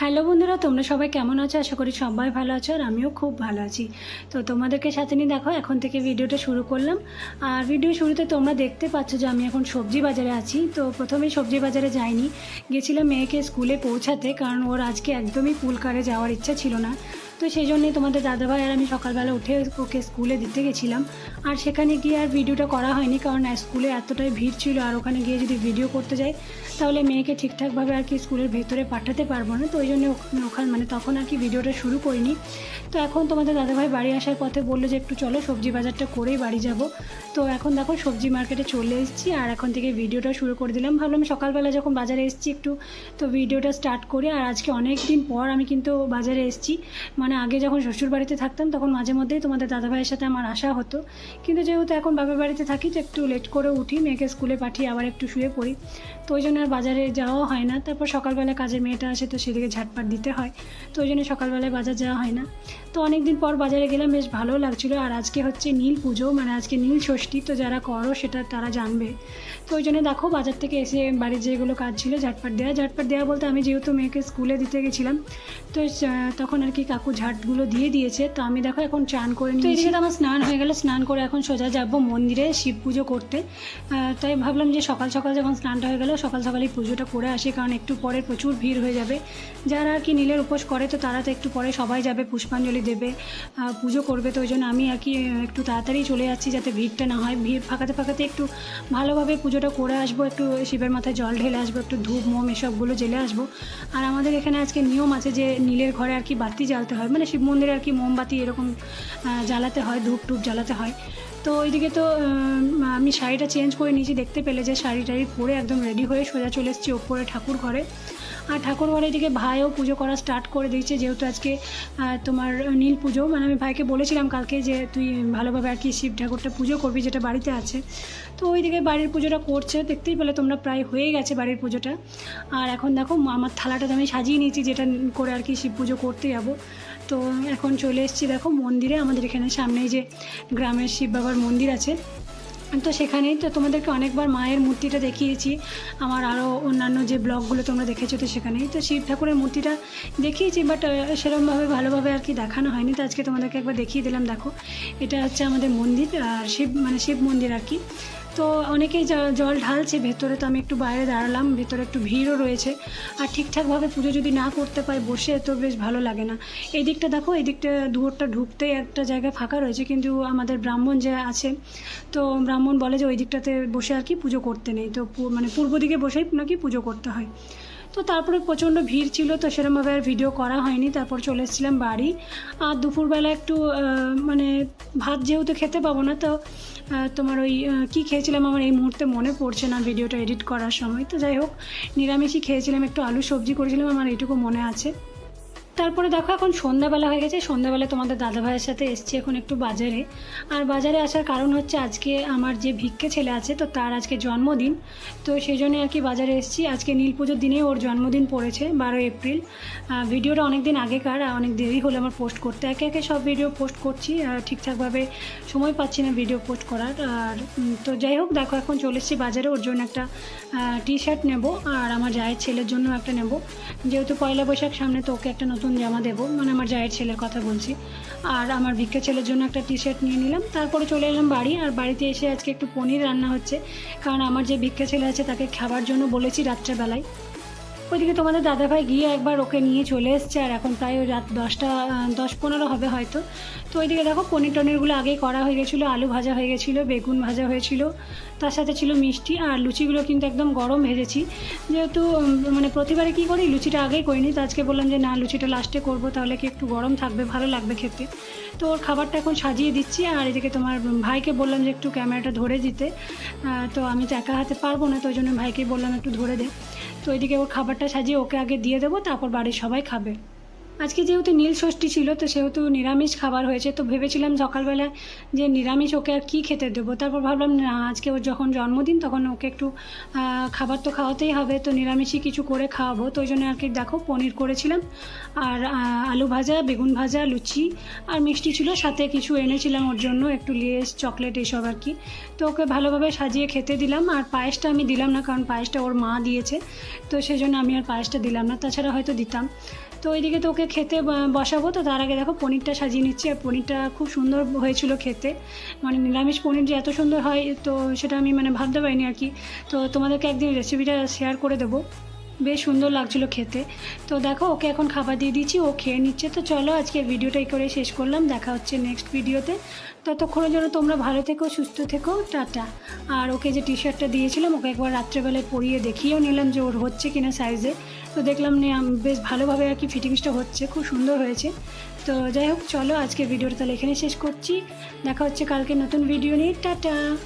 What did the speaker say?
Hello বন্ধুরা, তোমরা সবাই কেমন আছো? আশা করি সবাই ভালো আছো আর আমিও খুব ভালো আছি। তো তোমাদেরকে সাথে নিয়ে দেখো, এখন থেকে ভিডিওটা শুরু করলাম। আর ভিডিও শুরুতে তোমরা দেখতে পাচ্ছ যে আমি এখন সবজি বাজারে আছি। তো প্রথমেই সবজি বাজারে যাইনি। গেছিলাম মেয়েকে স্কুলে পৌঁছাতে, কারণ ওর আজকে একদমই পুলকারে যাওয়ার ইচ্ছা ছিল না। তো সেই জন্যই তোমাদের দাদাভাই আর আমি সকালবেলা উঠে ওকে স্কুলে দিতে গেছিলাম। আর সেখানে গিয়ে আর ভিডিওটা করা হয়নি, কারণ স্কুলে এতটাই ভিড় ছিল আর ওখানে গিয়ে যদি ভিডিও করতে যাই, তাহলে মেয়েকে ঠিকঠাকভাবে আর কি স্কুলের ভেতরে পাঠাতে পারব না। তো ওই জন্য ওখানে মানে তখন আর কি ভিডিওটা শুরু করিনি। তো এখন তোমাদের দাদাভাই বাড়ি আসার পথে বলল যে একটু চলো সবজি বাজারটা করেই বাড়ি যাব। তো এখন দেখো সবজি মার্কেটে চলে এসেছি আর এখন থেকে ভিডিওটা শুরু করে দিলাম। ভাবলাম সকালবেলা যখন বাজারে এসেছি একটু, তো ভিডিওটা স্টার্ট করি। আর আজকে অনেক দিন পর আমি কিন্তু বাজারে এসেছি। মানে আগে যখন শ্বশুর বাড়িতে থাকতাম, তখন মাঝে মধ্যেই তোমাদের দাদাভাইয়ের সাথে আমার আসা হতো। কিন্তু যেহেতু এখন বাবার বাড়িতে থাকি, তো একটু লেট করে উঠি, মেয়েকে স্কুলে পাঠিয়ে আবার একটু শুয়ে পড়ি। তো ওই জন্য আর বাজারে যাওয়াও হয় না। তারপর সকালবেলা কাজের মেয়েটা আসে, তো সেদিকে ঝাটপাট দিতে হয়। তো ওই জন্য সকালবেলায় বাজার যাওয়া হয় না। তো অনেক দিন পর বাজারে গেলাম, বেশ ভালো লাগছিল। আর আজকে হচ্ছে নীল পুজো মানে আজকে নীল ষষ্ঠী, তো যারা করো সেটা তারা জানবে। তো ওই জন্য দেখো, বাজার থেকে এসে বাড়ির যেগুলো কাজ ছিল, ঝাটপাট দেওয়া। ঝাটপাট দেওয়া বলতে আমি যেহেতু মেয়েকে স্কুলে দিতে গেছিলাম, তো তখন আর কি কাকু ঝাটগুলো দিয়ে দিয়েছে তো আমি দেখো এখন চান করে নিই তো এদিকে তো আমার স্নান হয়ে গেল স্নান করে এখন সোজা যাব মন্দিরে শিব পুজো করতে। তাই ভাবলাম যে সকাল সকাল যখন স্নানটা হয়ে গেল সকাল সকালই পুজোটা করে আসি কারণ একটু পরে প্রচুর ভিড় হয়ে যাবে। যারা আর কি নীলের উপোস করে তো তারা তো একটু পরে সবাই যাবে পুষ্পাঞ্জলি দেবে পুজো করবে তো ওই জন্য আমি আর কি একটু তাড়াতাড়ি চলে যাচ্ছি যাতে ভিড়টা না হয়। ভিড় ফাঁকাতে ফাঁকাতে একটু ভালোভাবে পুজোটা করে আসব একটু শিবের মাথায় জল ঢেলে আসব একটু ধূপ মোম এসবগুলো জেলে আসব। আর আমাদের এখানে আজকে নিয়ম আছে যে নীলের ঘরে আর কি বাতি জ্বালতে হয় মানে শিব মন্দিরে আর কি মোমবাতি এরকম জ্বালাতে হয়, ধূপ টুপ জ্বালাতে হয়। তো ওইদিকে তো আমি শাড়িটা চেঞ্জ করে নিয়েছি, দেখতে পেলে যে শাড়ি টাড়ি পরে একদম রেডি হয়ে সোজা চলে এসেছি ওপরে ঠাকুর ঘরে। আর ঠাকুর ঘরে এদিকে ভাইও পুজো করা স্টার্ট করে দিয়েছে, যেহেতু আজকে তোমার নীল পুজো। মানে আমি ভাইকে বলেছিলাম কালকে যে তুই ভালোভাবে আর কি শিব ঠাকুরটা পুজো করবি, যেটা বাড়িতে আছে। তো ওইদিকে বাড়ির পুজোটা করছে, দেখতেই পেলে তোমরা প্রায় হয়ে গেছে বাড়ির পুজোটা। আর এখন দেখো, আমার থালাটা আমি সাজিয়ে নিয়েছি, যেটা করে আর কি শিব পুজো করতে যাব। তো এখন চলে এসেছি, দেখো মন্দিরে, আমাদের এখানে সামনেই যে গ্রামের শিব বাবার মন্দির আছে। তো সেখানেই তো তোমাদেরকে অনেকবার মায়ের মূর্তিটা দেখিয়েছি। আমার আরও অন্যান্য যে ব্লগগুলো তোমরা দেখেছ, তো সেখানেই তো শিব ঠাকুরের মূর্তিটা দেখিয়েছি বাট সেরকমভাবে ভালোভাবে আর কি দেখানো হয়নি। তো আজকে তোমাদেরকে একবার দেখিয়ে দিলাম, দেখো। এটা হচ্ছে আমাদের মন্দির, আর শিব মানে শিব মন্দির আর কি। তো অনেকেই জল ঢালছে, ভেতরে তো আমি একটু বাইরে দাঁড়ালাম, ভেতরে একটু ভিড়ও রয়েছে। আর ঠিকঠাকভাবে পুজো যদি না করতে পাই, বসে তো বেশ ভালো লাগে না। এই দিকটা দেখো এই দিকটা দুয়ারটা ঢুকতেই একটা জায়গা ফাঁকা রয়েছে, কিন্তু আমাদের ব্রাহ্মণ যে আছে, তো ব্রাহ্মণ বলে যে ওই দিকটাতে বসে আর কি পুজো করতে নেই। তো মানে পূর্ব দিকে বসেই নাকি পুজো করতে হয়। তো তারপরে প্রচণ্ড ভিড় ছিল, তো সেরকমভাবে আর ভিডিও করা হয়নি। তারপর চলে এসেছিলাম বাড়ি। আর দুপুরবেলা একটু মানে ভাত যেহেতু খেতে পাবো না, তো তোমার ওই কী খেয়েছিলাম আমার এই মুহূর্তে মনে পড়ছে না ভিডিওটা এডিট করার সময়। তো যাই হোক, নিরামিষই খেয়েছিলাম, একটু আলু সবজি করেছিলাম, আমার এইটুকু মনে আছে। তারপরে দেখো এখন সন্ধ্যাবেলা হয়ে গেছে। সন্ধ্যাবেলা তোমাদের দাদাভাইয়ের সাথে এসছি এখন একটু বাজারে। আর বাজারে আসার কারণ হচ্ছে আজকে আমার যে ভিক্ষে ছেলে আছে, তো তার আজকে জন্মদিন। তো সেই জন্য আর কি বাজারে এসেছি। আজকে নীল পুজোর দিনে ওর জন্মদিন পড়েছে বারো এপ্রিল। ভিডিওটা অনেক দিন আগেকার অনেক দেরি হলো আমার পোস্ট করতে। একে একে সব ভিডিও পোস্ট করছি ঠিকঠাকভাবে সময় পাচ্ছি না ভিডিও পোস্ট করার। আর তো যাই হোক, দেখো এখন চলে এসেছি বাজারে। ওর জন্য একটা টি শার্ট নেব, আর আমার জায়ের ছেলের জন্য একটা নেব। যেহেতু পয়লা বৈশাখ সামনে, তো ওকে একটা নতুন জামা দেবো মানে আমার জায়ের ছেলের কথা বলছি। আর আমার ভিক্ষা ছেলের জন্য একটা টি শার্ট নিয়ে নিলাম, তারপরে চলে এলাম বাড়ি, আর বাড়িতে এসে আজকে একটু পনির রান্না হচ্ছে। কারণ আমার যে ভিক্ষা ছেলে আছে তাকে খাবার জন্য বলেছি রাত্রেবেলায়। ওইদিকে তোমাদের দাদাভাই গিয়ে একবার ওকে নিয়ে চলে এসছে, আর এখন প্রায় ওই রাত দশটা দশ পনেরো হবে হয়তো। তো ওইদিকে দেখো পনির টনিরগুলো আগেই করা হয়ে গেছিল, আলু ভাজা হয়ে গেছিল, বেগুন ভাজা হয়েছিল, তার সাথে ছিল মিষ্টি আর লুচিগুলো কিন্তু একদম গরম ভেজেছি। যেহেতু মানে প্রতিবারে কী করি, লুচিটা আগেই করিনি, তো আজকে বললাম যে না, লুচিটা লাস্টে করব, তাহলে কি একটু গরম থাকবে, ভালো লাগবে খেতে। তো ওর খাবারটা এখন সাজিয়ে দিচ্ছি, আর এদিকে তোমার ভাইকে বললাম যে একটু ক্যামেরাটা ধরে দিতে তো আমি তো একা হাতে পারব না, তো ওই জন্য ভাইকে বললাম একটু ধরে দে। তো এদিকে ওর খাবারটা সাজিয়ে ওকে আগে দিয়ে দেবো তারপর বাড়ির সবাই খাবে। আজকে যেহেতু নীল ষষ্ঠী ছিল, তো সেহেতু নিরামিষ খাবার হয়েছে, তো ভেবেছিলাম সকালবেলা যে নিরামিষ ওকে আর কী খেতে দেবো? তারপর ভাবলাম, না, আজকে ওর যখন জন্মদিন, তখন ওকে একটু খাবার তো খাওয়াতেই হবে, তো নিরামিষই কিছু করে খাওয়াবো। তো ওই জন্য আর কি, দেখো, পনির করেছিলাম, আর আলু ভাজা, বেগুন ভাজা, লুচি, আর মিষ্টি ছিল, সাথে কিছু এনেছিলাম ওর জন্য, একটু লেস, চকলেট এইসব আর কি। তো ওকে ভালোভাবে সাজিয়ে খেতে দিলাম, আর পায়েসটা আমি দিলাম না, কারণ পায়েসটা ওর মা দিয়েছে, তো সেই জন্য আমি আর পায়েসটা দিলাম না, তাছাড়া হয়তো দিতাম। তো ওইদিকে তো ওকে খেতে বসাবো, তো তার আগে দেখো পনিরটা সাজিয়ে নিচ্ছি। আর পনিরটা খুব সুন্দর হয়েছিল খেতে। মানে নিরামিষ পনির যে এত সুন্দর হয়, তো সেটা আমি মানে ভাবতে পারিনি আর কি। তো তোমাদেরকে একদিন রেসিপিটা শেয়ার করে দেবো। বেশ সুন্দর লাগছিল খেতে। তো দেখো, ওকে এখন খাবার দিয়ে দিচ্ছি, ও খেয়ে নিচ্ছে। তো চলো আজকে ভিডিওটা এই করে শেষ করলাম। দেখা হচ্ছে নেক্সট ভিডিওতে। ততক্ষণের জন্য তোমরা ভালো থেকো, সুস্থ থেকো, টাটা। আর ওকে যে টি শার্টটা দিয়েছিলাম, ওকে একবার রাত্রেবেলায় পরিয়ে দেখিয়েও নিলাম যে ওর হচ্ছে কিনা সাইজে তো দেখলাম নে, আম- বেশ ভালোভাবে আর কি ফিটিংসটা হচ্ছে, খুব সুন্দর হয়েছে। তো যাই হোক, চলো আজকে ভিডিওটা তাহলে এখানে শেষ করছি। দেখা হচ্ছে কালকে নতুন ভিডিও নিয়ে। টাটা!